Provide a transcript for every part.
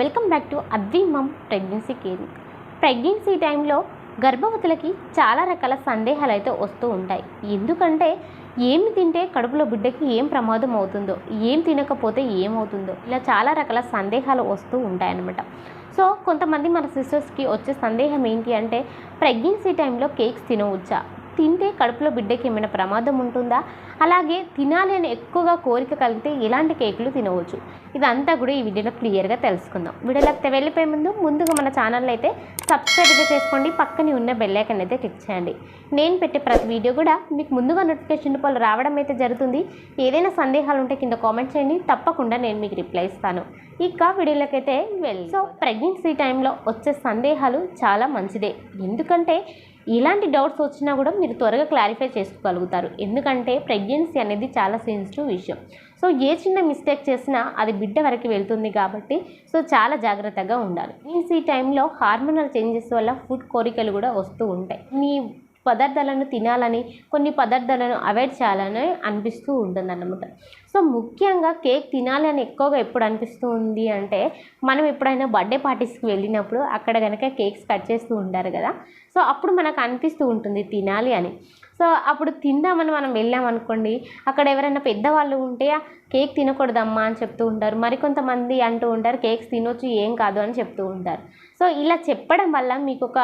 Welcome back to Advi mum pregnancy care pregnancy టైంలో గర్భవతులకి చాలా రకాల సందేహాలు అయితే వస్తూ ఉంటాయి. ఎందుకంటే ఏమి తింటే కడుపులో బిడ్డకి ఏం ప్రమాదం అవుతుందో ఏం తినకపోతే ఏమవుతుందో ఇలా చాలా రకాల సందేహాలు వస్తూ ఉంటాయన్నమాట. సో కొంతమంది మన సిస్టర్స్కి వచ్చే సందేహం ఏంటి అంటే ప్రెగ్నెన్సీ టైంలో కేక్స్ తినవచ్చా? తింటే కడుపులో బిడ్డకి ఏమైనా ప్రమాదం ఉంటుందా? అలాగే తినాలి అని ఎక్కువగా కోరిక కలిగితే ఎలాంటి కేకులు తినవచ్చు? ఇదంతా కూడా ఈ వీడియోలో క్లియర్గా తెలుసుకుందాం. వీడియోలోకి వెళ్ళిపోయే ముందు ముందుగా మన ఛానల్ అయితే సబ్స్క్రైబ్ చేసుకోండి. పక్కనే ఉన్న బెల్ అయితే క్లిక్ చేయండి. నేను పెట్టే ప్రతి వీడియో కూడా మీకు ముందుగా నోటిఫికేషన్ రూపంలో రావడం అయితే జరుగుతుంది. ఏదైనా సందేహాలు ఉంటే కింద కామెంట్ చేయండి. తప్పకుండా నేను మీకు రిప్లై ఇస్తాను. ఇక వీడియోలోకైతే వెళ్ళి సో ప్రెగ్నెన్సీ టైంలో వచ్చే సందేహాలు చాలా మంచిదే. ఎందుకంటే ఇలాంటి డౌట్స్ వచ్చినా కూడా మీరు త్వరగా క్లారిఫై చేసుకోగలుగుతారు. ఎందుకంటే ప్రెగ్నెన్సీ అనేది చాలా సెన్సిటివ్ విషయం. సో ఏ చిన్న మిస్టేక్ చేసినా అది బిడ్డ వరకు వెళ్తుంది కాబట్టి సో చాలా జాగ్రత్తగా ఉండాలి. ప్రెగ్నెన్సీ టైంలో హార్మోనల్ చేంజెస్ వల్ల ఫుడ్ కోరికలు కూడా వస్తూ ఉంటాయి. మీ పదార్థాలను తినాలని కొన్ని పదార్థాలను అవాయిడ్ చేయాలని అనిపిస్తూ ఉంటుంది అన్నమాట సో ముఖ్యంగా కేక్ తినాలి అని ఎక్కువగా ఎప్పుడు అనిపిస్తూ ఉంది అంటే మనం ఎప్పుడైనా బర్త్డే పార్టీస్కి వెళ్ళినప్పుడు అక్కడ కనుక కేక్స్ కట్ చేస్తూ ఉంటారు కదా సో అప్పుడు మనకు అనిపిస్తూ ఉంటుంది తినాలి అని. సో అప్పుడు తిందామని మనం వెళ్ళామనుకోండి అక్కడ ఎవరైనా పెద్దవాళ్ళు ఉంటే కేక్ తినకూడదమ్మా అని చెప్తూ ఉంటారు. మరికొంతమంది అంటూ ఉంటారు కేక్స్ తినొచ్చు ఏం కాదు అని చెప్తూ ఉంటారు. సో ఇలా చెప్పడం వల్ల మీకు ఒక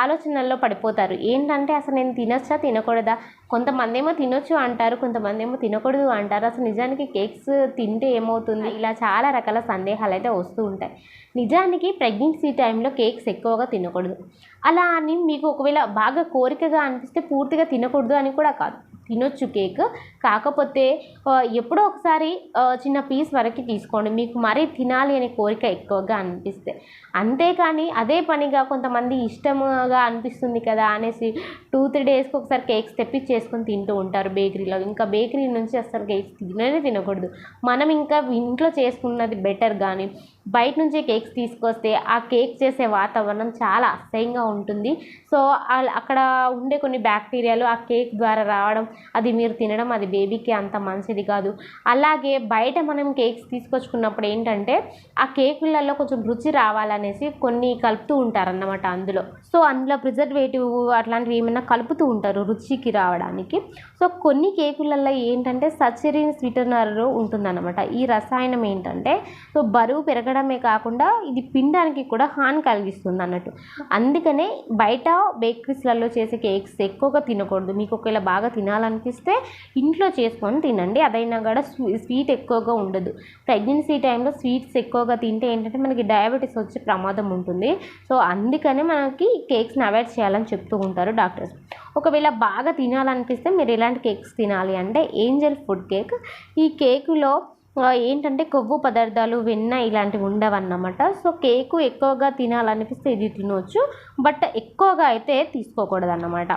ఆలోచనల్లో పడిపోతారు. ఏంటంటే అసలు నేను తినొచ్చా తినకూడదా? కొంతమంది ఏమో తినొచ్చు అంటారు కొంతమంది ఏమో తినకూడదు అంటారు. అసలు నిజానికి కేక్స్ తింటే ఏమవుతుంది? ఇలా చాలా రకాల సందేహాలు అయితే వస్తూ ఉంటాయి. నిజానికి ప్రెగ్నెన్సీ టైంలో కేక్స్ ఎక్కువగా తినకూడదు. అలా అని మీకు ఒకవేళ బాగా కోరికగా అనిపిస్తే పూర్తిగా తినకూడదు అని కూడా కాదు. తినొచ్చు కేక్. కాకపోతే ఎప్పుడో ఒకసారి చిన్న పీస్ వరకు తీసుకోండి. మీకు మరీ తినాలి అనే కోరిక ఎక్కువగా అనిపిస్తే. అంతేకాని అదే పనిగా కొంతమంది ఇష్టముగా అనిపిస్తుంది కదా అనేసి టూ త్రీ డేస్కి ఒకసారి కేక్స్ తెప్పించేసుకొని తింటూ ఉంటారు బేకరీలో. ఇంకా బేకరీ నుంచి అసలు కేక్స్ తిననే తినకూడదు. మనం ఇంకా ఇంట్లో చేసుకున్నది బెటర్ కానీ బయట నుంచి కేక్స్ తీసుకొస్తే ఆ కేక్ చేసే వాతావరణం చాలా అసహ్యంగా ఉంటుంది. సో అక్కడ ఉండే కొన్ని బ్యాక్టీరియాలు ఆ కేక్ ద్వారా రావడం అది మీరు తినడం అది బేబీకి అంత మంచిది కాదు. అలాగే బయట మనం కేక్స్ తీసుకొచ్చుకున్నప్పుడు ఏంటంటే ఆ కేకులలో కొంచెం రుచి రావాలనేసి కొన్ని కలుపుతూ ఉంటారన్నమాట అందులో. సో అందులో ప్రిజర్వేటివ్ అట్లాంటివి ఏమైనా కలుపుతూ ఉంటారు రుచికి రావడానికి. సో కొన్ని కేకులలో ఏంటంటే సచరిన్ స్వీటనర్ ఉంటుందన్నమాట. ఈ రసాయనం ఏంటంటే సో బరువు తినడమే కాకుండా ఇది పిండానికి కూడా హాని కలిగిస్తుంది అన్నట్టు. అందుకనే బయట బేకరీస్లలో చేసే కేక్స్ ఎక్కువగా తినకూడదు. మీకు ఒకవేళ బాగా తినాలనిపిస్తే ఇంట్లో చేసుకొని తినండి. అదైనా కూడా స్వీ- స్వీట్ ఎక్కువగా ఉండదు. ప్రెగ్నెన్సీ టైంలో స్వీట్స్ ఎక్కువగా తింటే ఏంటంటే మనకి డయాబెటీస్ వచ్చే ప్రమాదం ఉంటుంది. సో అందుకనే మనకి కేక్స్ని అవాయిడ్ చేయాలని చెప్తూ ఉంటారు డాక్టర్స్. ఒకవేళ బాగా తినాలనిపిస్తే మీరు ఎలాంటి కేక్స్ తినాలి అంటే ఏంజల్ ఫుడ్ కేక్. ఈ కేకులో ఏంటంటే కొవ్వు పదార్థాలు వెన్న ఇలాంటివి ఉండవన్నమాట. సో కేకు ఎక్కువగా తినాలనిపిస్తే ఇది తినవచ్చు బట్ ఎక్కువగా అయితే తీసుకోకూడదు అన్నమాట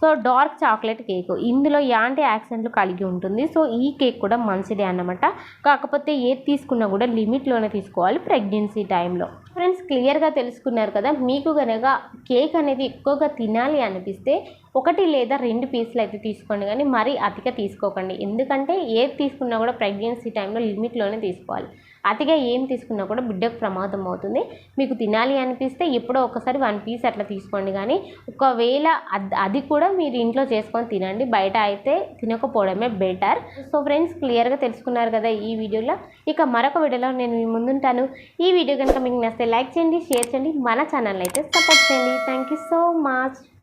సో డార్క్ చాక్లెట్ కేక్. ఇందులో యాంటీ యాక్సిడెంట్లు కలిగి ఉంటుంది. సో ఈ కేక్ కూడా మంచిదే అన్నమాట. కాకపోతే ఏది తీసుకున్నా కూడా లిమిట్లోనే తీసుకోవాలి ప్రెగ్నెన్సీ టైంలో. ఫ్రెండ్స్ క్లియర్గా తెలుసుకున్నారు కదా మీకు కనుక కేక్ అనేది ఎక్కువగా తినాలి అనిపిస్తే ఒకటి లేదా రెండు పీసులు అయితే తీసుకోండి. కానీ మరీ అతిగా తీసుకోకండి. ఎందుకంటే ఏది తీసుకున్నా కూడా ప్రెగ్నెన్సీ టైంలో లిమిట్లోనే తీసుకోవాలి. అతిగా ఏం తీసుకున్నా కూడా బిడ్డకు ప్రమాదం అవుతుంది. మీకు తినాలి అనిపిస్తే ఎప్పుడో ఒకసారి వన్ పీస్ అట్లా తీసుకోండి. కానీ ఒకవేళ అది కూడా మీరు ఇంట్లో చేసుకొని తినండి. బయట అయితే తినకపోవడమే బెటర్ సో ఫ్రెండ్స్ క్లియర్గా తెలుసుకున్నారు కదా ఈ వీడియోలో ఇక మరొక వీడియోలో నేను మీ ముందుంటాను. ఈ వీడియో కనుక మీకు నచ్చితే లైక్ చేయండి షేర్ చేయండి మన ఛానల్ అయితే సపోర్ట్ చేయండి. Thank you so much